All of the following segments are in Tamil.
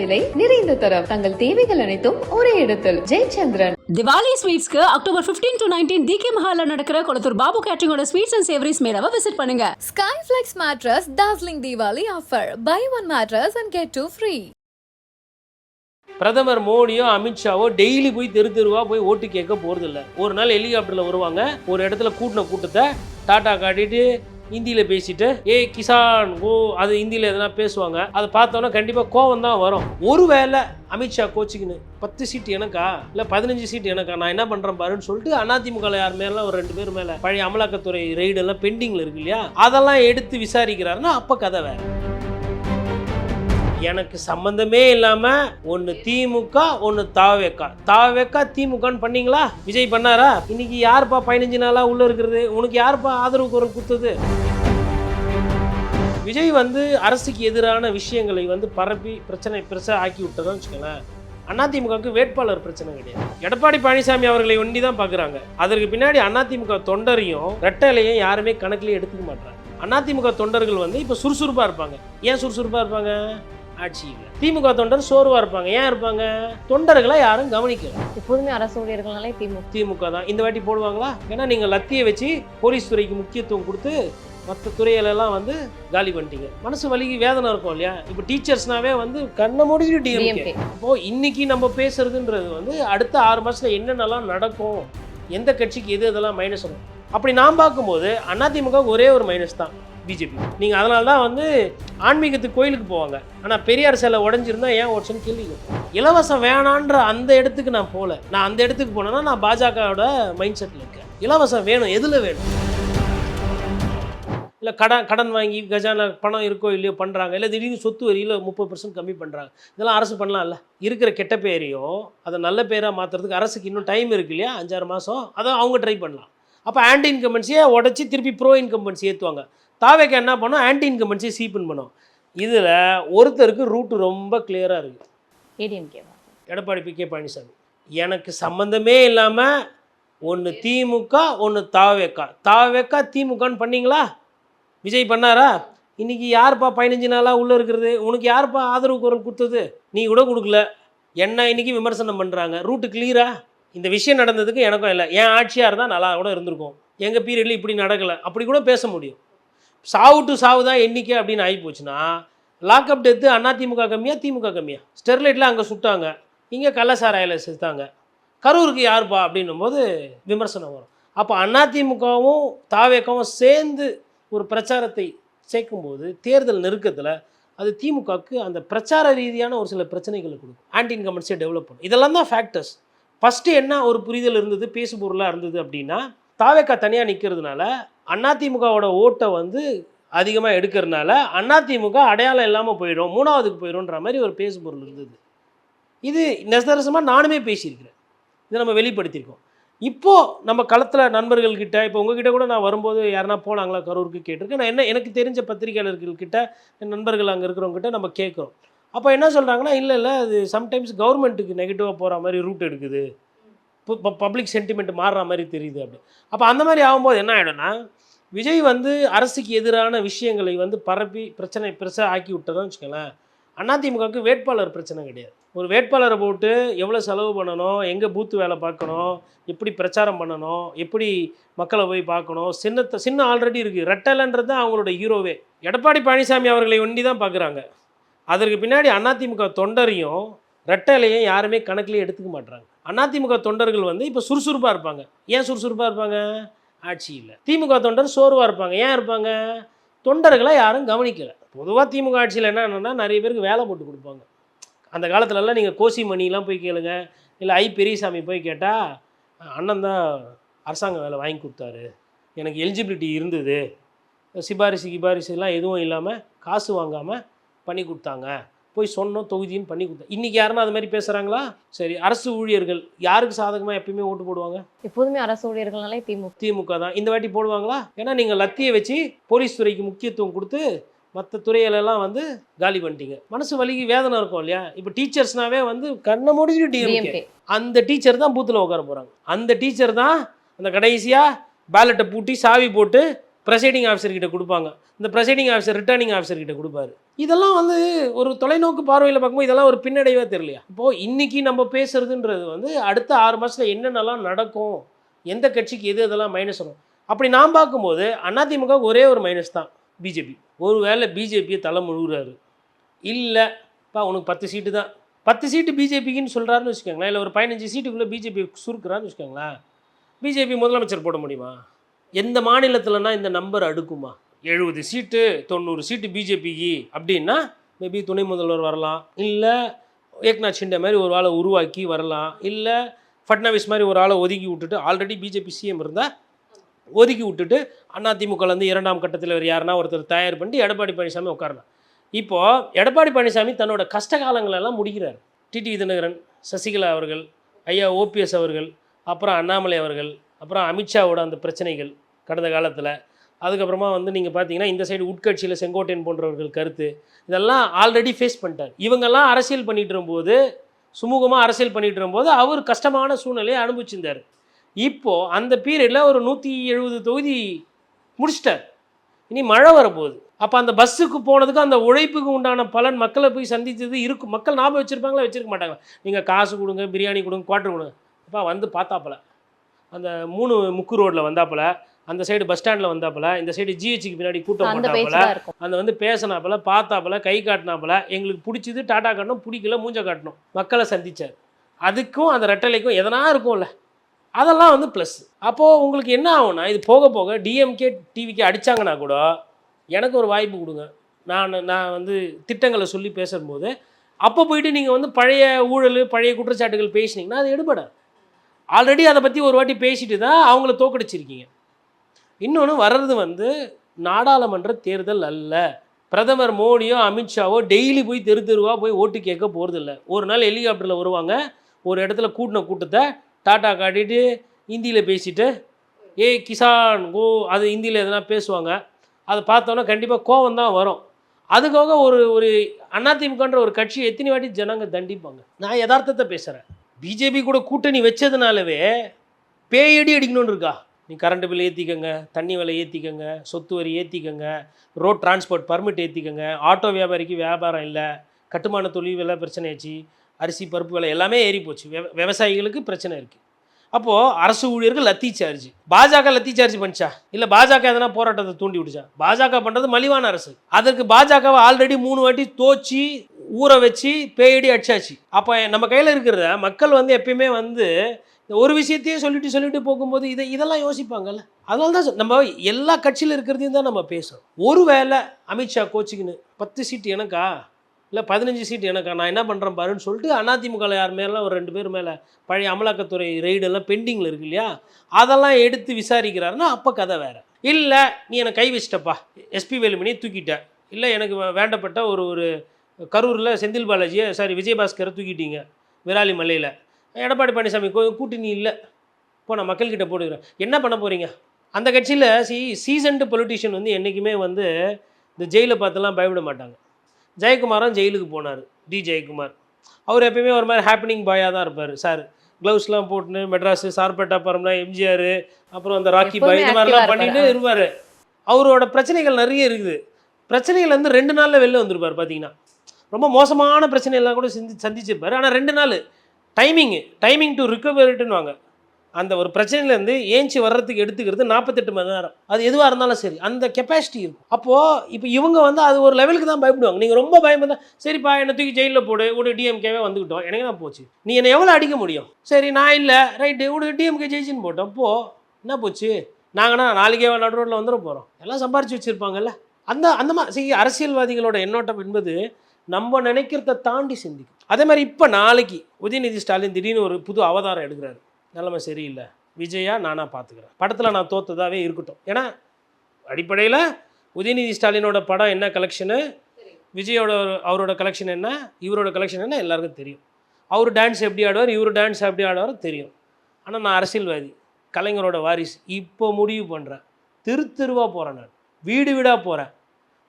விலை நிறைந்த தரம். தங்கள் தேவைகள் அனைத்தும் ஒரே இடத்தில். ஜெயச்சந்திரன். திவாலி ஸ்வீட்ஸ்க்கு அக்டோபர் 15 டு நைன்டீன் டிகே மஹால்ல நடக்கிற கொளத்தூர் பாபு கேட்டரிங்கோட ஸ்வீட்ஸ் அண்ட் சேவரிஸ் மேளாவை விசிட் பண்ணுங்க. Skyflex mattress dazzling Diwali offer. Buy one mattress and get two free. பிரதமர் மோடியோ அமித்ஷாவோ டெய்லி போய் தெரு தெருவா போய் ஓட்டு கேட்க போகிறதில்ல ஒரு நாள் ஹெலிகாப்டரில் வருவாங்க. ஒரு இடத்துல கூட்டின கூட்டத்தை டாட்டா காட்டிட்டு ஹிந்தியில் பேசிட்டு ஏய் கிசான் ஓ அது ஹிந்தியில் எதனா பேசுவாங்க? அதை பார்த்தோன்னா கண்டிப்பாக கோவம் தான் வரும். ஒருவேளை அமித்ஷா கோச்சிக்கின்னு பத்து சீட் எனக்கா? இல்லை பதினஞ்சு சீட் எனக்கா? நான் என்ன பண்ணுறேன் பாருன்னு சொல்லிட்டு அதிமுக யார் மேலாம் ஒரு ரெண்டு பேர் மேலே. பழைய அமலாக்கத்துறை ரெய்டெல்லாம் பெண்டிங்கில் இருக்கு இல்லையா? அதெல்லாம் எடுத்து விசாரிக்கிறாருன்னா அப்போ கதை வேறு. எனக்கு சம்பந்தமே இல்லாம ஒன்னு திமுக ஒன்னு தாவேக்கா. தாவேக்கா திமுகன்னு பண்ணீங்களா? விஜய் பண்ணாரா? இன்னைக்கு யாருப்பா பதினஞ்சு நாளா உள்ள இருக்கிறது? உனக்கு யாருப்பா ஆதரவு குரல் கொடுத்தது விஜய் வந்து அரசுக்கு எதிரான விஷயங்களை வந்து பரப்பி பிரச்சனை பெருசாக ஆக்கி விட்டதுன்னு வச்சுக்கோங்களேன். அதிமுகவுக்கு வேட்பாளர் பிரச்சனை கிடையாது. எடப்பாடி பழனிசாமி அவர்களை ஒண்டி தான் பார்க்குறாங்க அதற்கு பின்னாடி அதிமுக தொண்டரையும் ரெட்டலையும் யாருமே கணக்கிலே எடுத்துக்க மாட்டாங்க அதிமுக தொண்டர்கள் வந்து இப்போ சுறுசுறுப்பாக இருப்பாங்க. ஏன் சுறுசுறுப்பாக இருப்பாங்க? ஆட்சி இல்லை திமுக தொண்டர் சோர்வாக இருப்பாங்க. ஏன் இருப்பாங்க? தொண்டர்களை யாரும் கவனிக்கல. எப்போதுமே அரசு ஊழியர்கள்னாலே திமுக. திமுக தான். இந்த வாட்டி போடுவாங்களா? ஏன்னா நீங்கள் லத்தியை வச்சு போலீஸ் துறைக்கு முக்கியத்துவம் கொடுத்து மற்ற துறைகளெல்லாம் வந்து காலி பண்ணிட்டீங்க. மனசு வலிக்கு வேதனை இருக்கும் இல்லையா? இப்போ டீச்சர்ஸ்னாவே வந்து கண்ணை முடிஞ்சு டிஎம்கே இன்னைக்கு நம்ம பேசுறதுன்றது வந்து அடுத்த ஆறு மாசத்துல என்னென்னலாம் நடக்கும்? எந்த கட்சிக்கு எது இதெல்லாம் மைனஸ் வரும்? அப்படி நான் பார்க்கும்போது அதிமுக ஒரே ஒரு மைனஸ் தான். பிஜேபி. நீங்கள் அதனால தான் வந்து ஆன்மீகத்துக்கு கோயிலுக்கு போவாங்க. ஆனால் பெரியார் சிலை உடஞ்சிருந்தா ஏன் ஓட்சன்னு கேள்வி இலவசம் வேணான்ற அந்த இடத்துக்கு நான் போகல நான் அந்த இடத்துக்கு போனேன்னா நான் பாஜகவோட மைண்ட் செட்டில் இருக்கேன். இலவசம் வேணும். எதில் வேணும்? இல்லை கடன் கடன் வாங்கி கஜானா பணம் இருக்கோ இல்லையோ பண்ணுறாங்க இல்லை திடீர்னு சொத்து வரியில் முப்பது பர்சன்ட் கம்மி பண்ணுறாங்க இதெல்லாம் அரசு பண்ணலாம்ல. இருக்கிற கெட்ட பேரையும் அதை நல்ல பேராக மாற்றுறதுக்கு அரசுக்கு இன்னும் டைம் இருக்கு இல்லையா? அஞ்சாறு மாதம் அதை அவங்க ட்ரை பண்ணலாம். அப்போ ஆன்டி இன்கம்பன்சியை உடச்சி திருப்பி ப்ரோ இன்கம்பன்சி ஏற்றுவாங்க தாவேக்கு என்ன பண்ணோம்? ஆன்டி இன்கம்பன்சியை சீப்பன் பண்ணோம். இதில் ஒருத்தருக்கு ரூட்டு ரொம்ப கிளியராக இருக்குது ஏடிஎம்கேவா எடப்பாடி பி கே பழனிசாமி. எனக்கு சம்மந்தமே இல்லாமல் ஒன்று திமுக ஒன்று தாவேக்கா. தாவேக்கா திமுகன்னு பண்ணீங்களா? விஜய் பண்ணாரா? இன்னைக்கு யாருப்பா பதினஞ்சு நாளாக உள்ளே இருக்கிறது? உனக்கு யாருப்பா ஆதரவு குரல் கொடுத்தது? நீ கூட கொடுக்கல. என்ன இன்னைக்கு விமர்சனம் பண்ணுறாங்க ரூட்டு கிளியரா இந்த விஷயம் நடந்ததுக்கு எனக்கும் இல்லை. என் ஆட்சியாக இருந்தால் நல்லா கூட இருந்திருக்கும். எங்கள் பீரியடில் இப்படி நடக்கலை. அப்படி கூட பேச முடியும். சாவு டு சாவு தான் எண்ணிக்கை அப்படின்னு ஆகி போச்சுன்னா லாக்அப் டெத்து அதிமுக கம்மியா திமுக கம்மியா? ஸ்டெர்லைட்டில் அங்கே சுட்டாங்க. இங்கே கள்ளசாராயில் செத்தாங்க. கரூருக்கு யாருப்பா அப்படின்னும் போது விமர்சனம் வரும். அப்போ அதிமுகவும் தாவேக்கவும் சேர்ந்து ஒரு பிரச்சாரத்தை சேர்க்கும்போது தேர்தல் நெருக்கத்தில் அது திமுகவுக்கு அந்த பிரச்சார ரீதியான ஒரு சில பிரச்சனைகளை கொடுக்கும். ஆன்டி இன்கம்பன்சியை டெவலப் பண்ணும். இதெல்லாம் தான் ஃபேக்டர்ஸ் ஃபஸ்ட்டு என்ன ஒரு புரிதல் இருந்தது பேசு பொருளாக இருந்தது அப்படின்னா தாவேக்கா தனியாக நிற்கிறதுனால அதிமுகவோட ஓட்டை வந்து அதிகமாக எடுக்கிறதுனால அதிமுக அடையாளம் இல்லாமல் போயிடும் மூணாவதுக்கு போயிடும்ன்ற மாதிரி ஒரு பேசு பொருள் இருந்தது. இது நெசரசமாக நானுமே பேசியிருக்கிறேன். இதை நம்ம வெளிப்படுத்தியிருக்கோம். இப்போது நம்ம களத்தில் நண்பர்கள்கிட்ட இப்போ உங்ககிட்ட கூட நான் வரும்போது யாருனா போனாங்களா கரூருக்கு கேட்டிருக்கேன். நான் என்ன எனக்கு தெரிஞ்ச பத்திரிகையாளர்கள்கிட்ட என் நண்பர்கள் அங்கே இருக்கிறவங்ககிட்ட நம்ம கேட்குறோம். அப்போ என்ன சொல்கிறாங்கன்னா இல்லை இல்லை அது சம்டைம்ஸ் கவர்மெண்ட்டுக்கு நெகட்டிவாக போகிற மாதிரி ரூட் எடுக்குது. பப்ளிக் சென்டிமெண்ட் மாறுற மாதிரி தெரியுது அப்படி. அப்போ அந்த மாதிரி ஆகும்போது என்ன ஆகிடும்னா விஜய் வந்து அரசுக்கு எதிரான விஷயங்களை வந்து பரப்பி பிரச்சனை பெருசாக ஆக்கி விட்டதுன்னு வச்சுக்கோங்களேன் அதிமுகவுக்கு வேட்பாளர் பிரச்சனை கிடையாது. ஒரு வேட்பாளரை போட்டு எவ்வளோ செலவு பண்ணணும் எங்கே பூத்து வேலை பார்க்கணும் எப்படி பிரச்சாரம் பண்ணணும் எப்படி மக்களை போய் பார்க்கணும் சின்னத்தை சின்ன ஆல்ரெடி இருக்குது ரெட்டலன்றது தான் அவங்களோட ஹீரோவே எடப்பாடி பழனிசாமி அவர்களை ஒண்டி தான் பார்க்குறாங்க அதற்கு பின்னாடி அதிமுக தொண்டரையும் ரெட்டலையும் யாருமே கணக்கிலே எடுத்துக்க மாட்டுறாங்க அதிமுக தொண்டர்கள் வந்து இப்போ சுறுசுறுப்பாக இருப்பாங்க. ஏன் சுறுசுறுப்பாக இருப்பாங்க? ஆட்சி இல்லை. திமுக தொண்டர் சோர்வாக இருப்பாங்க. ஏன் இருப்பாங்க? தொண்டர்களை யாரும் கவனிக்கலை. பொதுவாக திமுக ஆட்சியில் என்னென்னா நிறைய பேருக்கு வேலை போட்டு கொடுப்பாங்க. அந்த காலத்துலலாம் நீங்கள் கோசி மணிலாம் போய் கேளுங்க. இல்லை ஐ பெரியசாமி போய் கேட்டால் அண்ணன் தான் அரசாங்க வேலை வாங்கி கொடுத்தாரு. எனக்கு எலிஜிபிலிட்டி இருந்தது. சிபாரிசு கிபாரிசுலாம் எதுவும் இல்லாமல் காசு வாங்காமல் பண்ணி கொடுத்தாங்க. போய் சொன்னோம் தொகுதின்னு பண்ணி கொடுத்தோம். இன்றைக்கி யாருன்னா அது மாதிரி பேசுகிறாங்களா சரி அரசு ஊழியர்கள் யாருக்கு சாதகமாக எப்பயுமே ஓட்டு போடுவாங்க? எப்போதுமே அரசு ஊழியர்கள்னாலே திமுக. திமுக தான். இந்த வாட்டி போடுவாங்களா? ஏன்னா நீங்கள் லத்தியை வச்சு போலீஸ் துறைக்கு முக்கியத்துவம் கொடுத்து மற்ற துறைகளெல்லாம் வந்து காலி பண்ணிட்டீங்க. மனசு வலிக்கு வேதனை இருக்கும் இல்லையா? இப்போ டீச்சர்ஸ்னாவே வந்து கண்ணை டிஎம்கே அந்த டீச்சர் தான் பூத்தில் உட்கார போகிறாங்க அந்த டீச்சர் தான் அந்த கடைசியாக பேலட்டை பூட்டி சாவி போட்டு ப்ரெசைடிங் ஆஃபீஸர்கிட்ட கொடுப்பாங்க. இந்த ப்ரெசைடிங் ஆஃபீஸர் ரிட்டர்னிங் ஆஃபீஸர்கிட்ட கொடுப்பாரு. இதெல்லாம் வந்து ஒரு தொலைநோக்கு பார்வையில் பார்க்கும்போது இதெல்லாம் ஒரு பின்னடைவாக தெரியலையா? இப்போது இன்றைக்கி நம்ம பேசுறதுன்றது வந்து அடுத்த ஆறு மாதத்தில் என்னென்னலாம் நடக்கும் எந்த கட்சிக்கு எது எதெல்லாம் மைனஸ் வரும். அப்படி நான் பார்க்கும்போது அதிமுக ஒரே ஒரு மைனஸ் தான் பிஜேபி. ஒரு வேளை பிஜேபியை தலை முழுகிறாரு. இல்லைப்பா உனக்கு பத்து சீட்டு தான். பத்து சீட்டு பிஜேபிக்குன்னு சொல்கிறாருன்னு வச்சுக்கோங்களேன். இல்லை ஒரு பதினஞ்சு சீட்டுக்குள்ளே பிஜேபி சுருக்குறான்னு வச்சுக்கோங்களேன். பிஜேபி முதலமைச்சர் போட முடியுமா? எந்த மாநிலத்தில்னா இந்த நம்பர் அடுக்குமா? எழுபது சீட்டு தொண்ணூறு சீட்டு பிஜேபிக்கு அப்படின்னா மேபி துணை முதல்வர் வரலாம். இல்லை ஏக்நாத் ஷிண்டே மாதிரி ஒரு ஆளை உருவாக்கி வரலாம். இல்லை ஃபட்னாவிஸ் மாதிரி ஒரு ஆளை ஒதுக்கி விட்டுட்டு ஆல்ரெடி பிஜேபி சிஎம் இருந்தால் ஒதுக்கி விட்டுட்டு அதிமுகலேருந்து இரண்டாம் கட்டத்தில் வேறு யாருன்னா ஒருத்தர் தயார் பண்ணிட்டு எடப்பாடி பழனிசாமி உட்காரலாம். இப்போது எடப்பாடி பழனிசாமி தன்னோட கஷ்ட காலங்களெல்லாம் முடிக்கிறார். டிடி தினகரன் சசிகலா அவர்கள் ஐயா ஓபிஎஸ் அவர்கள் அப்புறம் அண்ணாமலை அவர்கள் அப்புறம் அமித்ஷாவோட அந்த பிரச்சனைகள் கடந்த காலத்தில். அதுக்கப்புறமா வந்து நீங்கள் பார்த்தீங்கன்னா இந்த சைடு உட்கட்சியில் செங்கோட்டையன் போன்றவர்கள் கருத்து இதெல்லாம் ஆல்ரெடி ஃபேஸ் பண்ணிட்டார். இவங்கெல்லாம் அரசியல் பண்ணிட்டு இருக்கும்போது சுமூகமாக அரசியல் பண்ணிட்டு இருக்கும்போது அவர் கஷ்டமான சூழ்நிலையை அனுபவிச்சிருந்தார். இப்போது அந்த பீரியடில் ஒரு நூற்றி எழுபது தொகுதி முடிச்சிட்டார். இனி மழை வரப்போகுது. அப்போ அந்த பஸ்ஸுக்கு போனதுக்கு அந்த உழைப்புக்கு உண்டான பலன் மக்களை போய் சந்தித்தது இருக்கும் மக்கள் ஞாபகம் வச்சுருப்பாங்களா? வச்சுருக்க மாட்டாங்க நீங்கள் காசு கொடுங்க பிரியாணி கொடுங்க குவாட்டர் கொடுங்க. அப்பா வந்து பார்த்தாப்புல. அந்த மூணு முக்கு ரோட்டில் வந்தாப்புல அந்த சைடு பஸ் ஸ்டாண்டில் வந்தாப்புல இந்த சைடு ஜிஹெச்சுக்கு பின்னாடி கூட்டம் போட்டாப்புல அந்த வந்து பேசினாப்புல பார்த்தாப்புல கை காட்டினாப்புல எங்களுக்கு பிடிச்சது டாட்டா காட்டணும் பிடிக்கல மூஞ்ச காட்டணும். மக்களை சந்திச்சார். அதுக்கும் அந்த ரெட்டலைக்கும் எதனா இருக்கும்ல. அதெல்லாம் வந்து ப்ளஸ் அப்போது உங்களுக்கு என்ன ஆகும்னா இது போக போக டிஎம்கே டிவிக்கு அடித்தாங்கன்னா கூட எனக்கு ஒரு வாய்ப்பு கொடுங்க. நான் நான் வந்து திட்டங்களை சொல்லி பேசும்போது அப்போ போயிட்டு நீங்கள் வந்து பழைய ஊழல் பழைய குற்றச்சாட்டுகள் பேசுனீங்கன்னா அது எடுபடாது. ஆல்ரெடி அதை பற்றி ஒரு வாட்டி பேசிட்டு தான் அவங்கள தோக்கடிச்சிருக்கீங்க. இன்னொன்று வர்றது வந்து நாடாளுமன்ற தேர்தல் அல்ல. பிரதமர் மோடியோ அமித்ஷாவோ டெய்லி போய் தெரு தெருவாக போய் ஓட்டு கேட்க போகிறதில்ல ஒரு நாள் ஹெலிகாப்டரில் வருவாங்க. ஒரு இடத்துல கூட்டின கூட்டத்தை டாட்டா காட்டிட்டு ஹிந்தியில் பேசிட்டு ஏய் கிசான் கோ அது ஹிந்தியில் எதனா பேசுவாங்க. அதை பார்த்தோன்னா கண்டிப்பாக கோவம் தான் வரும். அதுக்காக ஒரு ஒரு அதிமுகன்ற ஒரு கட்சி எத்தனை வாட்டி ஜனங்க தண்டிப்பாங்க. நான் யதார்த்தத்தை பேசுகிறேன் பிஜேபி கூட கூட்டணி வச்சதுனாலவே பேயடி அடிக்கணும்னு இருக்கா? நீ கரண்ட் பில் ஏற்றிக்கங்க தண்ணி விலை ஏற்றிக்கங்க சொத்து வரி ஏற்றிக்கங்க ரோட் டிரான்ஸ்போர்ட் பர்மிட் ஏற்றிக்கங்க ஆட்டோ வியாபாரிக்கு வியாபாரம் இல்லை கட்டுமான தொழில் விலை பிரச்சனை ஆச்சு அரிசி பருப்பு விலை எல்லாமே ஏறி போச்சு. விவ- விவசாயிகளுக்கு பிரச்சனை இருக்குது அப்போது அரசு ஊழியர்கள் லத்தி சார்ஜ் பாஜக லத்தி சார்ஜ் பண்ணிச்சா? இல்லை பாஜக எதனா போராட்டத்தை தூண்டி விடுச்சா பாஜக பண்ணுறது மலிவான அரசு. அதற்கு பாஜகவை ஆல்ரெடி மூணு வாட்டி தோச்சி ஊற வச்சு பேயடி அடிச்சாச்சு. அப்போ நம்ம கையில் இருக்கிறத மக்கள் வந்து எப்பயுமே வந்து இந்த ஒரு விஷயத்தையே சொல்லிட்டு சொல்லிட்டு போகும்போது இதை இதெல்லாம் யோசிப்பாங்கல்ல. அதனால தான் நம்ம எல்லா கட்சியில் இருக்கிறதையும் தான் நம்ம பேசுகிறோம் ஒருவேளை அமித்ஷா கோச்சிக்கின்னு பத்து சீட்டு எனக்கா? இல்லை பதினஞ்சு சீட்டு எனக்கா? நான் என்ன பண்ணுறேன் பாருன்னு சொல்லிட்டு அதிமுகவில் யார் மேலாம் ஒரு ரெண்டு பேர் மேலே பழைய அமலாக்கத்துறை ரெய்டெல்லாம் பெண்டிங்கில் இருக்கு இல்லையா? அதெல்லாம் எடுத்து விசாரிக்கிறாருன்னா அப்போ கதை வேறு. இல்லை நீ என்னை கை வச்சிட்டப்பா. எஸ்பி வேலுமணியை தூக்கிட்ட. இல்லை எனக்கு வே- வேண்டப்பட்ட ஒரு ஒரு கரூரில் செந்தில் பாலாஜியை சாரி விஜயபாஸ்கரை தூக்கிட்டீங்க. விராலி மலையில் எடப்பாடி பழனிசாமி கூ- கூட்டணி இல்லை. இப்போ நான் மக்கள்கிட்ட போட்டுக்கிறேன். என்ன பண்ண போகிறீங்க அந்த கட்சியில் சி சீசன்டு பொலிட்டிஷியன் வந்து என்றைக்குமே வந்து இந்த ஜெயிலை பார்த்துலாம் பயப்பட மாட்டாங்க. ஜெயக்குமாரும் ஜெயிலுக்கு போனார் டி ஜெயக்குமார். அவர் எப்பயுமே ஒரு மாதிரி ஹாப்பனிங் பாயாக தான் இருப்பார். சார் க்ளவுஸ்லாம் போட்டுன்னு மெட்ராஸு சார்பேட்டா பரம்னா எம்ஜிஆர் அப்புறம் அந்த ராக்கி பாய் இந்த மாதிரிலாம் பண்ணிட்டு இருப்பாரு. அவரோட பிரச்சனைகள் நிறைய இருக்குது. பிரச்சனைகள் வந்து ரெண்டு நாளில் வெளில வந்திருப்பார் பார்த்தீங்கன்னா ரொம்ப மோசமான பிரச்சனை எல்லாம் கூட சந்தி சந்திச்சிருப்பார். ஆனால் ரெண்டு நாள் டைமிங்கு டைமிங் டு ரிகவரிட்டுன்னு அந்த ஒரு பிரச்சனையிலேருந்து ஏஞ்சி வர்றதுக்கு எடுத்துக்கிறது நாற்பத்தெட்டு மணி நேரம். அது எதுவாக இருந்தாலும் சரி அந்த கெப்பாசிட்டி இருக்கும். அப்போது இப்போ இவங்க வந்து அது ஒரு லெவலுக்கு தான் பயப்படுவாங்க. நீங்கள் ரொம்ப பயப்படா சரிப்பா என்னை தூக்கி ஜெயிலில் போடு விடு டிஎம்கேவே வந்துக்கிட்டோம் எனக்கு தான் போச்சு? நீ என்னை எவ்வளோ அடிக்க முடியும்? சரி நான் இல்லை. ரைட்டு விடு டிஎம்கே ஜெயிச்சின்னு போட்டோம். போ என்ன போச்சு? நாங்கன்னா நாளைக்கே நடு ரோட்டில் வந்துட போகிறோம் எல்லாம் சம்பாரிச்சு வச்சுருப்பாங்கல்ல. அந்த அந்த மாதிரி அரசியல்வாதிகளோட எண்ணோட்டம் என்பது நம்ம நினைக்கிறத தாண்டி சிந்திக்கும். அதே மாதிரி இப்போ நாளைக்கு உதயநிதி ஸ்டாலின் திடீர்னு ஒரு புது அவதாரம் எடுக்கிறாரு. நிலைமை சரியில்லை. விஜயா நானாக பார்த்துக்கிறேன் படத்தில் நான் தோத்ததாகவே இருக்கட்டும். ஏன்னா அடிப்படையில் உதயநிதி ஸ்டாலினோட படம் என்ன கலெக்ஷனு விஜயோட அவரோட கலெக்ஷன் என்ன? இவரோட கலெக்ஷன் என்ன? எல்லாருக்கும் தெரியும். அவர் டான்ஸ் எப்படி ஆடுவார்? இவர் டான்ஸ் எப்படி ஆடுவார் தெரியும். ஆனால் நான் அரசியல்வாதி கலைஞரோட வாரிசு. இப்போ முடிவு பண்ணுறேன் திரு திருவாக போகிறேன் நான். வீடு வீடாக போகிறேன்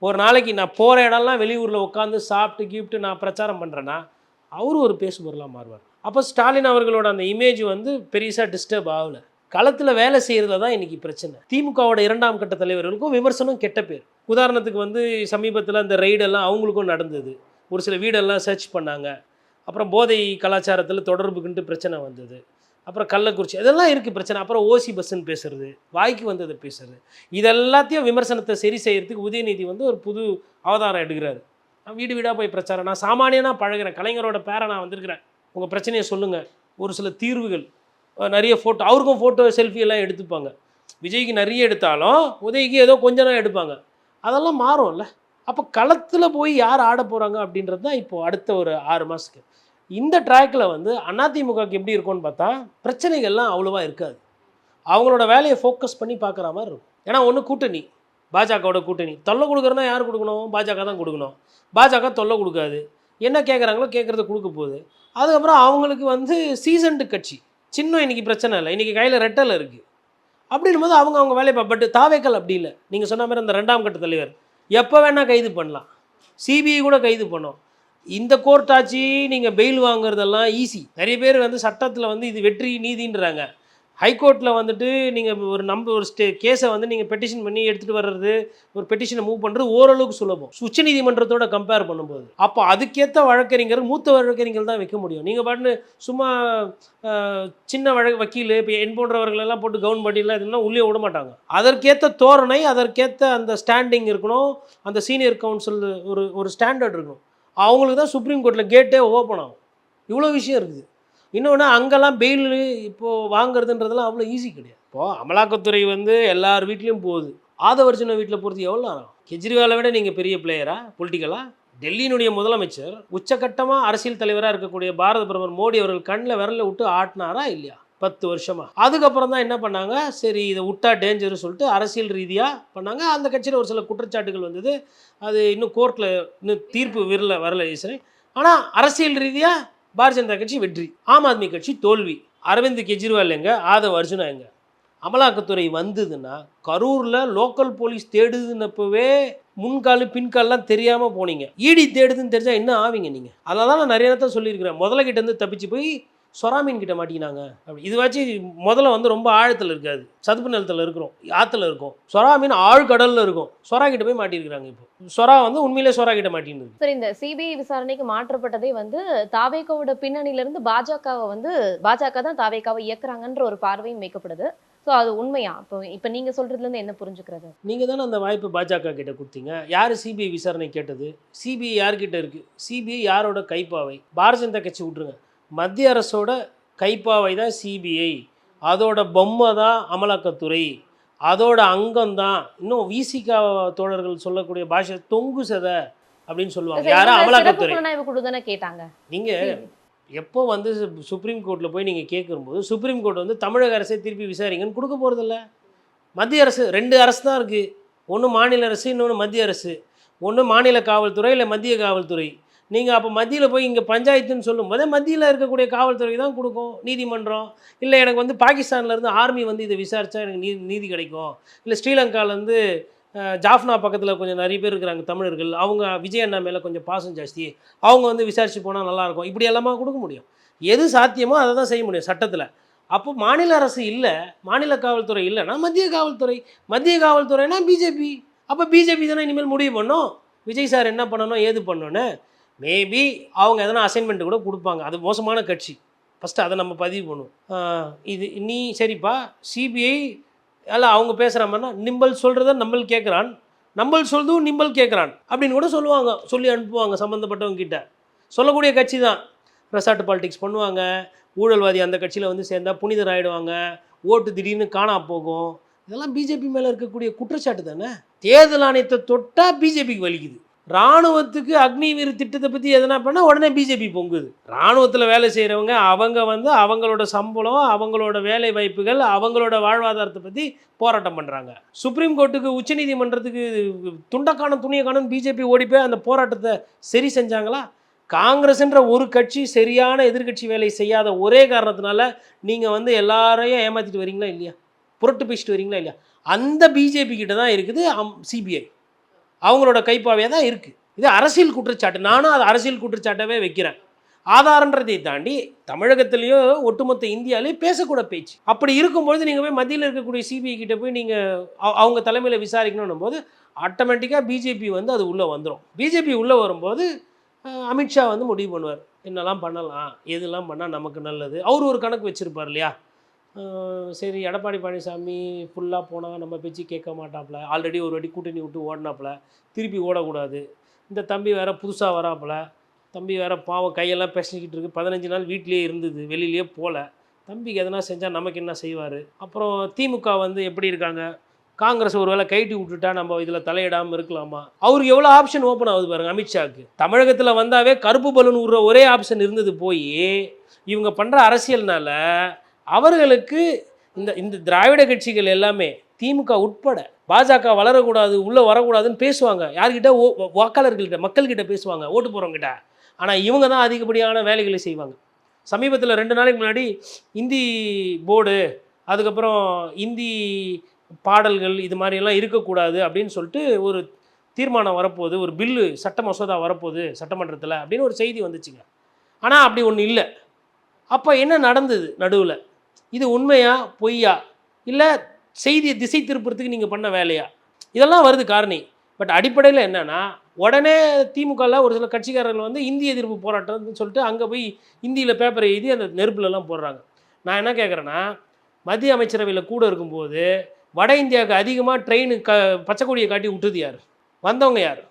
ஒரு நாளைக்கு நான் போகிற இடம்லாம் வெளியூரில் உட்காந்து சாப்பிட்டு கீப்ட்டு நான் பிரச்சாரம் பண்ணுறேன்னா அவரும் ஒரு பேசுபொருளாக மாறுவார். அப்போ ஸ்டாலின் அவர்களோட அந்த இமேஜ் வந்து பெருசாக டிஸ்டர்ப் ஆகலை. களத்தில் வேலை செய்கிறதுல தான் இன்றைக்கி பிரச்சனை. திமுகவோட இரண்டாம் கட்ட தலைவர்களுக்கும் விமர்சனம் கெட்ட பேர். உதாரணத்துக்கு வந்து சமீபத்தில் அந்த ரெய்டெல்லாம் அவங்களுக்கும் நடந்தது. ஒரு சில வீடெல்லாம் சர்ச் பண்ணாங்க. அப்புறம் போதை கலாச்சாரத்தில் தொடர்புக்குன்ட்டு பிரச்சனை வந்தது. அப்புறம் கள்ளக்குறிச்சி இதெல்லாம் இருக்குது பிரச்சனை. அப்புறம் ஓசி பஸ்ஸுன்னு பேசுறது வாய்க்கு வந்ததை பேசுறது. இதெல்லாத்தையும் விமர்சனத்தை சரி செய்கிறதுக்கு உதயநிதி வந்து ஒரு புது அவதாரம் எடுக்கிறாரு. நான் வீடு வீடாக போய் பிரச்சாரம். நான் சாமானியனாக பழகுறேன். கலைஞரோட பேரை நான் வந்திருக்கிறேன். உங்கள் பிரச்சனையை சொல்லுங்கள் ஒரு சில தீர்வுகள். நிறைய ஃபோட்டோ அவருக்கும் ஃபோட்டோ செல்ஃபி எல்லாம் எடுத்துப்பாங்க. விஜய்க்கு நிறைய எடுத்தாலும் உதய்க்கு ஏதோ கொஞ்சம் தான் எடுப்பாங்க. அதெல்லாம் மாறும்ல. அப்போ களத்தில் போய் யார் ஆட போகிறாங்க அப்படின்றது தான் இப்போது அடுத்த ஒரு ஆறு மாதத்துக்கு இந்த ட்ராக்கில் வந்து அதிமுகவுக்கு எப்படி இருக்கும்னு பார்த்தா பிரச்சனைகள்லாம் அவ்வளோவா இருக்காது. அவங்களோட வேலையை ஃபோக்கஸ் பண்ணி பார்க்குற மாதிரி இருக்கும். ஏன்னா ஒன்று கூட்டணி. பாஜகவோட கூட்டணி. தொல்லை கொடுக்குறனா யார் கொடுக்கணும்? பாஜக தான் கொடுக்கணும். பாஜக தொல்லை கொடுக்காது. என்ன கேட்குறாங்களோ கேட்குறத கொடுக்க போகுது. அதுக்கப்புறம் அவங்களுக்கு வந்து சீசன்டு கட்சி. சின்னம் இன்னைக்கு பிரச்சனை இல்லை. இன்றைக்கி கையில் ரெட்டல் இருக்குது அப்படின்னும் போது அவங்க அவங்க வேலையை பட் தாவேக்கல் அப்படி இல்லை. நீங்கள் சொன்ன மாதிரி அந்த ரெண்டாம் கட்ட தலைவர். எப்போ வேணால் கைது பண்ணலாம். சிபிஐ கூட கைது பண்ணோம். இந்த கோர்ட் ஆச்சு நீங்கள் பெயில் வாங்குறதெல்லாம் ஈஸி நிறைய பேர் வந்து சட்டத்தில் வந்து இது வெற்றி நீதின்றாங்க. ஹைகோர்ட்டில் வந்துட்டு நீங்கள் ஒரு நம்ப ஒரு ஸ்டே கேஸை வந்து நீங்கள் பெட்டிஷன் பண்ணி எடுத்துகிட்டு வர்றது ஒரு பெட்டிஷனை மூவ் பண்ணுறது ஓரளவுக்கு சுலபம். உச்சநீதிமன்றத்தோட கம்பேர் பண்ணும்போது. அப்போ அதுக்கேற்ற வழக்கறிஞர் மூத்த வழக்கறிஞர் தான் வைக்க முடியும். நீங்கள் பாட்டுன்னு சும்மா சின்ன வழக்கு வக்கீல் இப்போ என் போன்றவர்களெல்லாம் போட்டு கவுன் பண்ணிலாம் இதெல்லாம் உள்ளே விட மாட்டாங்க. அதற்கேற்ற தோரணை அதற்கேற்ற அந்த ஸ்டாண்டிங் இருக்கணும். அந்த சீனியர் கவுன்சில் ஒரு ஒரு ஸ்டாண்டர்ட் இருக்கணும். அவங்களுக்கு தான் சுப்ரீம் கோர்ட்டில் கேட்டே ஓப்பன் ஆகும். இவ்வளோ விஷயம் இருக்குது. இன்னொன்று அங்கெல்லாம் பெயில் இப்போது வாங்குறதுன்றதெல்லாம் அவ்வளோ ஈஸி கிடையாது. இப்போது அமலாக்கத்துறை வந்து எல்லார் வீட்லேயும் போகுது. ஆதவர்ஜுன வீட்டில் போகிறது எவ்வளோ ஆகும் கெஜ்ரிவாலை விட நீங்கள் பெரிய பிளேயரா பொலிட்டிக்கலாக டெல்லியினுடைய முதலமைச்சர் உச்சகட்டமாக அரசியல் தலைவராக இருக்கக்கூடிய பாரத பிரதமர் மோடி அவர்கள் கண்ணில் விரல விட்டு ஆட்டினாரா இல்லையா? பத்து வருஷமாக அதுக்கப்புறம் தான் என்ன பண்ணாங்க? சரி இதை விட்டா டேஞ்சர் சொல்லிட்டு அரசியல் ரீதியாக பண்ணாங்க. அந்த கட்சியில் ஒரு சில குற்றச்சாட்டுகள் வந்தது. அது இன்னும் கோர்ட்டில் இன்னும் தீர்ப்பு விரல வரல சரி ஆனால் அரசியல் ரீதியாக பாரதிய ஜனதா கட்சி வெற்றி ஆம் ஆத்மி கட்சி தோல்வி. அரவிந்த் கெஜ்ரிவால் எங்க? ஆதவ் அர்ஜுனா எங்க? அமலாக்கத்துறை வந்ததுன்னா கரூரில் லோக்கல் போலீஸ் தேடுதுன்னப்பவே முன்கால் பின்கால்லாம் தெரியாமல் போனீங்க. ஈடி தேடுதுன்னு தெரிஞ்சால் என்ன ஆவீங்க நீங்கள் அதனால தான் நான் நிறைய நேரத்தை சொல்லியிருக்கிறேன். முதல்ல கிட்டேருந்து தப்பிச்சு போய் சொராமீன் கிட்ட மாட்டிக்கினாங்க. அப்படி. இது வச்சு முதல்ல வந்து ரொம்ப ஆழத்தில் இருக்காது. சதுப்பு நிலத்தில் இருக்கிறோம். ஆற்றுல இருக்கும். சொரா மீன் ஆழ்கடலில் இருக்கும். சொரா கிட்ட போய் மாட்டியிருக்கிறாங்க இப்போ. சொரா வந்து உண்மையிலே சொரா கிட்ட இருக்கு. சரி இந்த சிபிஐ விசாரணைக்கு மாற்றப்பட்டதே வந்து தாவேகாவோட பின்னணியில இருந்து பாஜகவை வந்து பாஜக தான் தாவேகாவை இயக்குறாங்கன்ற ஒரு பார்வையும் வைக்கப்படுது சோ அது உண்மையா? இப்போ இப்ப நீங்க சொல்றதுல இருந்து என்ன புரிஞ்சுக்கிறது? நீங்கள் தானே அந்த வாய்ப்பு பாஜக கிட்ட கொடுத்தீங்க. யார் சிபிஐ விசாரணை கேட்டது? சிபிஐ யார்கிட்ட இருக்குது சிபிஐ யாரோட கைப்பாவை? பாரதிய ஜனதா கட்சி விட்ருங்க மத்திய அரசோட கைப்பாவை தான் சிபிஐ அதோட பொம்மை தான் அமலாக்கத்துறை. அதோட அங்கம் தான். இன்னும் விசிகா தோழர்கள் சொல்லக்கூடிய பாஷை தொங்கு சதை அப்படின்னு சொல்லுவாங்க. யாரும் அமலாக்கத்துறை. கேட்டாங்க. நீங்கள் எப்போ வந்து சுப்ரீம் கோர்ட்டில் போய் நீங்கள் கேட்கும்போது சுப்ரீம் கோர்ட் வந்து தமிழக அரசை திருப்பி விசாரிங்கன்னு கொடுக்க போகிறதில்ல மத்திய அரசு ரெண்டு அரசு தான் இருக்குது ஒன்று மாநில அரசு இன்னொன்று மத்திய அரசு. ஒன்று மாநில காவல்துறை இல்லை மத்திய காவல்துறை. நீங்கள் அப்போ மத்தியில் போய் இங்கே பஞ்சாயத்துன்னு சொல்லும்போதே மத்தியில் இருக்கக்கூடிய காவல்துறை தான் கொடுக்கும் நீதிமன்றம். இல்லை எனக்கு வந்து பாகிஸ்தான்லேருந்து ஆர்மி வந்து இதை விசாரித்தா எனக்கு நீ நீதி கிடைக்கும். இல்லை ஸ்ரீலங்காவிலேருந்து ஜாஃப்னா பக்கத்தில் கொஞ்சம் நிறைய பேர் இருக்கிறாங்க தமிழர்கள். அவங்க விஜய் அண்ணா மேலே கொஞ்சம் பாசம் ஜாஸ்தி. அவங்க வந்து விசாரித்து போனால் நல்லாயிருக்கும் இப்படி எல்லாமே கொடுக்க முடியும். எது சாத்தியமோ அதை தான் செய்ய முடியும் சட்டத்தில். அப்போ மாநில அரசு இல்லை மாநில காவல்துறை இல்லைன்னா மத்திய காவல்துறை. மத்திய காவல்துறைனா பிஜேபி. அப்போ பிஜேபி தானே இனிமேல் முடிவு பண்ணோம். விஜய் சார் என்ன பண்ணணும் ஏது பண்ணணும்னு? மேபி அவங்க எதனா அசைன்மெண்ட் கூட கொடுப்பாங்க. அது மோசமான கட்சி. ஃபஸ்ட்டு அதை நம்ம பதிவு பண்ணுவோம். இது நீ சரிப்பா சிபிஐ அல்ல அவங்க பேசுகிற மாதிரினா நிம்பல் சொல்கிறத நம்மள் கேட்குறான் நம்மள் சொல்றதும் நிம்பல் கேட்குறான் அப்படின்னு கூட சொல்லுவாங்க. சொல்லி அனுப்புவாங்க சம்மந்தப்பட்டவங்க கிட்ட. சொல்லக்கூடிய கட்சி தான். ரெசார்ட் பாலிடிக்ஸ் பண்ணுவாங்க. ஊழல்வாதி அந்த கட்சியில் வந்து சேர்ந்தா புனிதர் ஆகிடுவாங்க ஓட்டு திடீர்னு காணா போகும். இதெல்லாம் பிஜேபி மேலே இருக்கக்கூடிய குற்றச்சாட்டு தானே? தேர்தல் ஆணையத்தை தொட்டால் பிஜேபிக்கு வலிக்குது. ராணுவத்துக்கு அக்னிவீர் திட்டத்தை பற்றி எதனா பண்ணால் உடனே பிஜேபி பொங்குது. ராணுவத்தில் வேலை செய்கிறவங்க அவங்க வந்து அவங்களோட சம்பளம் அவங்களோட வேலை வாய்ப்புகள் அவங்களோட வாழ்வாதாரத்தை பற்றி போராட்டம் பண்ணுறாங்க சுப்ரீம் கோர்ட்டுக்கு உச்சநீதிமன்றத்துக்கு துண்டக்கான துணியை பிஜேபி ஓடி போய் அந்த போராட்டத்தை சரி செஞ்சாங்களா? காங்கிரஸ்ன்ற ஒரு கட்சி சரியான எதிர்க்கட்சி வேலை செய்யாத ஒரே காரணத்தினால நீங்கள் வந்து எல்லாரையும் ஏமாற்றிட்டு வரீங்களா இல்லையா? புரட்டு பேசிட்டு வரீங்களா இல்லையா? அந்த பிஜேபி கிட்ட தான் இருக்குது சிபிஐ அவங்களோட கைப்பாவையாக தான் இருக்குது இது அரசியல் குற்றச்சாட்டு. நானும் அது அரசியல் குற்றச்சாட்டவே வைக்கிறேன். ஆதாரன்றதை தாண்டி தமிழகத்திலேயோ ஒட்டுமொத்த இந்தியாவிலேயே பேசக்கூட பேச்சு. அப்படி இருக்கும்பொழுது நீங்கள் போய் மத்தியில் இருக்கக்கூடிய சிபிஐ கிட்ட போய் நீங்கள் அவங்க தலைமையில் விசாரிக்கணும் போது ஆட்டோமேட்டிக்காக பிஜேபி வந்து அது உள்ளே வந்துடும் பிஜேபி உள்ளே வரும்போது அமித்ஷா வந்து முடிவு பண்ணுவார். என்னெல்லாம் பண்ணலாம்? எதெல்லாம் பண்ணால் நமக்கு நல்லது? அவர் ஒரு கணக்கு வச்சுருப்பார் இல்லையா? சரி எடப்பாடி பழனிசாமி ஃபுல்லாக போனால் நம்ம பேச்சு கேட்க மாட்டாப்புல. ஆல்ரெடி ஒரு வாட்டி கூட்டணி விட்டு ஓடினாப்புல. திருப்பி ஓடக்கூடாது. இந்த தம்பி வேற புதுசாக வராப்புல. தம்பி வேற பாவம் கையெல்லாம் பேசிக்கிட்டு இருக்கு. பதினஞ்சு நாள் வீட்டிலேயே இருந்தது. வெளியிலேயே போகல தம்பிக்கு எதனா செஞ்சால் நமக்கு என்ன செய்வார்? அப்புறம் திமுக வந்து எப்படி இருக்காங்க? காங்கிரஸ் ஒரு வேளை கைட்டி விட்டுட்டா நம்ம இதில் தலையிடாமல் இருக்கலாமா? அவருக்கு எவ்வளோ ஆப்ஷன் ஓப்பன் ஆகுது பாருங்க அமித்ஷாக்கு தமிழகத்தில் வந்தாவே கருப்பு பலூன் விடுற ஒரே ஆப்ஷன் இருந்தது போய் இவங்க பண்ணுற அரசியல்னால அவர்களுக்கு இந்த இந்த திராவிட கட்சிகள் எல்லாமே திமுக உட்பட பாஜக வளரக்கூடாது உள்ளே வரக்கூடாதுன்னு பேசுவாங்க. யார்கிட்ட? ஓ வாக்காளர்கள்கிட்ட மக்கள்கிட்ட பேசுவாங்க ஓட்டு போகிறவங்ககிட்ட ஆனால் இவங்க தான் அதிகப்படியான வேலைகளை செய்வாங்க. சமீபத்தில் ரெண்டு நாளைக்கு முன்னாடி இந்தி போர்டு அதுக்கப்புறம் இந்தி பாடல்கள் இது மாதிரியெல்லாம் இருக்கக்கூடாது அப்படின்னு சொல்லிட்டு ஒரு தீர்மானம் வரப்போகுது. ஒரு பில்லு சட்ட மசோதா வரப்போகுது சட்டமன்றத்தில் அப்படின்னு ஒரு செய்தி வந்துச்சுங்க. ஆனால் அப்படி ஒன்று இல்லை. அப்போ என்ன நடந்தது நடுவில்? இது உண்மையா பொய்யா? இல்லை செய்தியை திசை திருப்புறதுக்கு நீங்கள் பண்ண வேலையா? இதெல்லாம் வருது காரணி. பட் அடிப்படையில் என்னென்னா உடனே திமுகவில் ஒரு சில கட்சிக்காரர்கள் வந்து இந்திய எதிர்ப்பு போராட்டம்னு சொல்லிட்டு அங்கே போய் இந்தியில் பேப்பரை எழுதி அந்த நெருப்புலலாம் போடுறாங்க. நான் என்ன கேட்குறேன்னா மத்திய அமைச்சரவையில் கூட இருக்கும்போது வட இந்தியாவுக்கு அதிகமாக ட்ரெயின் க பச்சைக்கொடியை காட்டி விட்டுது யார்? வந்தவங்க யார்?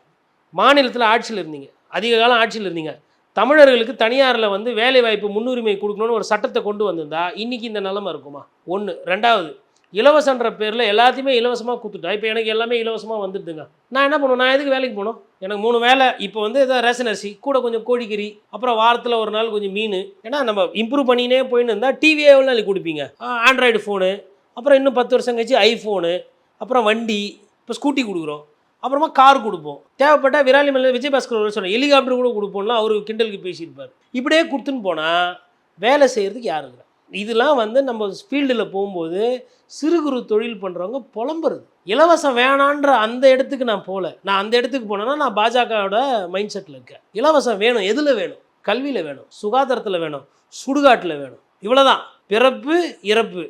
மாநிலத்தில் ஆட்சியில் இருந்தீங்க. அதிக காலம் ஆட்சியில் இருந்தீங்க. தமிழர்களுக்கு தனியாரில் வந்து வேலை வாய்ப்பு முன்னுரிமை கொடுக்கணும்னு ஒரு சட்டத்தை கொண்டு வந்திருந்தா இன்னைக்கு இந்த நிலமை இருக்குமா? ஒன்று ரெண்டாவது இலவசன்ற பேரில் எல்லாத்தையுமே இலவசமாக கொடுத்துட்டா. இப்போ எனக்கு எல்லாமே இலவசமாக வந்துடுதுங்க. நான் என்ன பண்ணுவேன்? நான் எதுக்கு வேலைக்கு போகணும்? எனக்கு மூணு வேலை. இப்போ வந்து ஏதாவது ரேஷன் அரிசி கூட கொஞ்சம் கோழிக்கறி அப்புறம் வாரத்தில் ஒரு நாள் கொஞ்சம் மீன். ஏன்னா நம்ம இம்ப்ரூவ் பண்ணினே போயின்னு இருந்தால் டிவியே எவ்வளோ நாளைக்கு கொடுப்பீங்க? ஆண்ட்ராய்டு ஃபோனு அப்புறம் இன்னும் பத்து வருஷம் கழிச்சு ஐஃபோனு அப்புறம் வண்டி இப்போ ஸ்கூட்டி கொடுக்குறோம். அப்புறமா கார் கொடுப்போம். தேவைப்பட்ட விராலி மலை விஜயபாஸ்கர் சொன்ன ஹெலிகாப்டர் கூட கொடுப்போம்லாம் அவரு கிண்டலுக்கு பேசியிருப்பார். இப்படியே கொடுத்துன்னு போனால் வேலை செய்கிறதுக்கு யார் இருக்கிறா? இதெல்லாம் வந்து நம்ம ஃபீல்டில் போகும்போது சிறு குறு தொழில் பண்ணுறவங்க புலம்புறது. இலவசம் வேணான்ற அந்த இடத்துக்கு நான் போகல நான் அந்த இடத்துக்கு போனேன்னா நான் பாஜகவோட மைண்ட் செட்டில் இருக்கேன். இலவசம் வேணும். எதில் வேணும்? கல்வியில் வேணும். சுகாதாரத்தில் வேணும். சுடுகாட்டில் வேணும். இவ்வளோதான் பிறப்பு இறப்பு.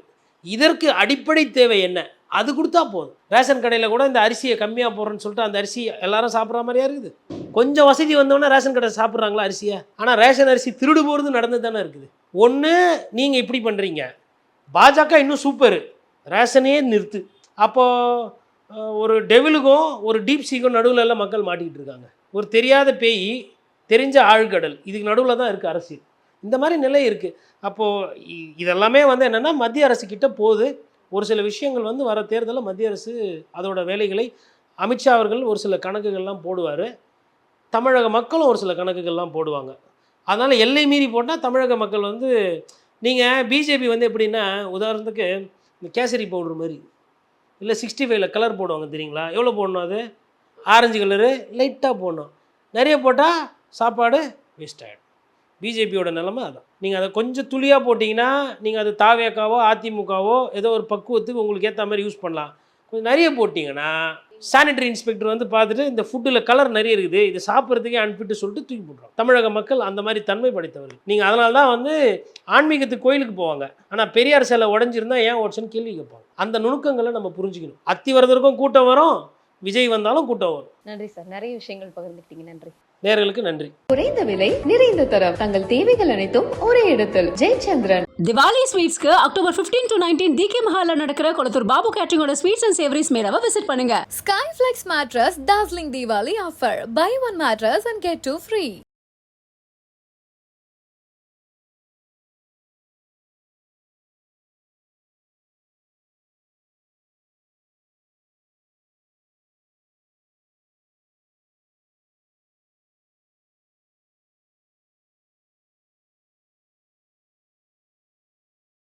இதற்கு அடிப்படை தேவை என்ன? அது கொடுத்தா போதும். ரேஷன் கடையில் கூட இந்த அரிசியை கம்மியாக போடுறேன்னு சொல்லிட்டு அந்த அரிசி எல்லாரும் சாப்பிட்ற மாதிரியா இருக்குது? கொஞ்சம் வசதி வந்தோடனே ரேஷன் கடை சாப்பிட்றாங்களா அரிசியை? ஆனால் ரேஷன் அரிசி திருடு போகிறது நடந்து தானே இருக்குது. ஒன்று நீங்கள் இப்படி பண்ணுறீங்க பாஜக இன்னும் சூப்பர் ரேஷனே நிறுத்து. அப்போது ஒரு டெவிலுக்கும் ஒரு டீப் சீக்கும் நடுவில் எல்லாம் மக்கள் மாட்டிக்கிட்டு இருக்காங்க. ஒரு தெரியாத பேய் தெரிஞ்ச ஆழ்கடல். இதுக்கு நடுவில் தான் இருக்குது அரசியல். இந்த மாதிரி நிலை இருக்குது அப்போது இதெல்லாமே வந்து என்னென்னா மத்திய அரசு கிட்ட போகுது. ஒரு சில விஷயங்கள் வந்து வர தேர்தலில் மத்திய அரசு அதோட வேலைகளை அமித்ஷா அவர்கள் ஒரு சில கணக்குகள்லாம் போடுவார். தமிழக மக்களும் ஒரு சில கணக்குகள்லாம் போடுவாங்க. அதனால் எல்லை மீறி போட்டால் தமிழக மக்கள் வந்து நீங்கள் பிஜேபி வந்து எப்படின்னா உதாரணத்துக்கு இந்த கேசரி பவுடர் மாதிரி இல்லை சிக்ஸ்டி ஃபைவ்ல கலர் போடுவாங்க தெரியுங்களா? எவ்வளோ போடணும் அது? ஆரஞ்சு கலரு லைட்டாக போடணும். நிறைய போட்டால் சாப்பாடு வேஸ்ட் ஆகிடும் பிஜேபியோட நிலமை அதான். நீங்கள் அதை கொஞ்சம் துளியாக போட்டிங்கன்னா நீங்கள் அது தாவேக்காவோ அதிமுகவோ ஏதோ ஒரு பக்குவத்துக்கு உங்களுக்கு ஏற்ற மாதிரி யூஸ் பண்ணலாம். கொஞ்சம் நிறைய போட்டிங்கன்னா சானிட்டரி இன்ஸ்பெக்டர் வந்து பார்த்துட்டு இந்த ஃபுட்டில் கலர் நிறைய இருக்குது இது சாப்பிட்றதுக்கே அனுப்பிட்டு சொல்லிட்டு தூக்கி போட்டுரும். தமிழக மக்கள் அந்த மாதிரி தன்மை படைத்தவர்கள். நீங்கள் அதனால தான் வந்து ஆன்மீகத்துக்கு கோயிலுக்கு போவாங்க. ஆனால் பெரியார் சிலை உடஞ்சிருந்தா ஏன் உடச்சுன்னு கேள்வி கேட்பாங்க அந்த நுணுக்கங்களை நம்ம புரிஞ்சுக்கணும். அத்தி வரதற்கும் கூட்டம் வரும் விஜய் வந்தாலும் கூட்டம் வரும். நன்றி சார். நிறைய விஷயங்கள் பகிர்ந்துக்கிட்டீங்க. நன்றி. நேர்களுக்கு நன்றி. குறைந்த விலை நிறைந்த தரம். தங்கள் தேவைகள் அனைத்தும் ஒரே இடத்தில். ஜெயச்சந்திரன். திவாலி ஸ்வீட்ஸ்க்கு அக்டோபர் 15 டு நைன்டீன் டிகே மஹால்ல நடக்கிற கொளத்தூர் பாபு கேட்டரிங்கோட ஸ்வீட்ஸ் அண்ட் சேவரிஸ் மேலாவை விசிட் பண்ணுங்க. Skyflex mattress dazzling Diwali offer. Buy one mattress and get two free.